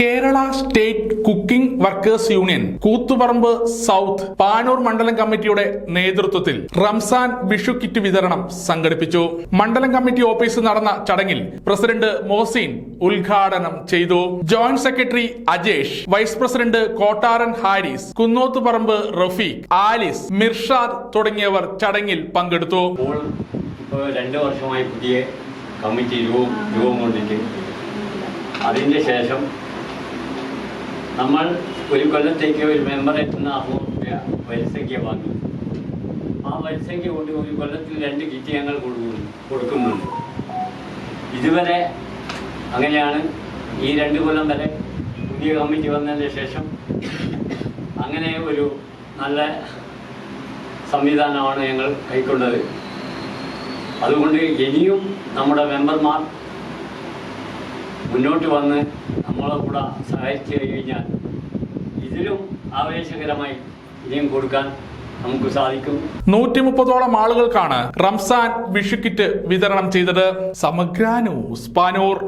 Kerala state cooking workers union Koothuparamba south Panoor മണ്ഡലം കമ്മിറ്റിയുടെ നേതൃത്വത്തിൽ റംസാൻ വിഷു കിറ്റ് വിതരണം സംഘടിപ്പിച്ചു. മണ്ഡലം കമ്മിറ്റി ഓഫീസിൽ നടന്ന ചടങ്ങിൽ പ്രസിഡന്റ് മോസിൻ ഉദ്ഘാടനം ചെയ്തു. Joint secretary Ajesh vice president Kottaran Haris Kunnothuparamba Rafeeq Alice Mirshad തുടങ്ങിയവർ ചടങ്ങിൽ പങ്കെടുത്തു. വർഷമായി പുതിയ കമ്മിറ്റി രൂപം അതിന്റെ ശേഷം നമ്മൾ ഒരു കൊല്ലത്തേക്ക് ഒരു മെമ്പർ എത്തുന്ന അറുന്നൂറ് രൂപ വരിസംഖ്യ വാങ്ങി. ആ വരിസംഖ്യ കൊണ്ട് ഒരു കൊല്ലത്തിൽ രണ്ട് കിറ്റ് ഞങ്ങൾ കൊടുക്കുന്നു കൊടുക്കുന്നുണ്ട്. ഇതുവരെ അങ്ങനെയാണ് ഈ രണ്ട് കൊല്ലം വരെ പുതിയ കമ്മിറ്റി വന്നതിന് ശേഷം അങ്ങനെ ഒരു നല്ല സംവിധാനമാണ് ഞങ്ങൾ കൈക്കൊണ്ടത്. അതുകൊണ്ട് ഇനിയും നമ്മുടെ മെമ്പർമാർ മുന്നോട്ട് വന്ന് നമ്മളെ കൂടെ സഹായിച്ചു കഴിഞ്ഞാൽ ഇതിലും ആവേശകരമായി ഇനിയും കൊടുക്കാൻ നമുക്ക് സാധിക്കും. നൂറ്റി മുപ്പതോളം ആളുകൾക്കാണ് റംസാൻ വിഷു കിറ്റ് വിതരണം ചെയ്തത്. സമഗ്ര ന്യൂസ് പാനൂർ.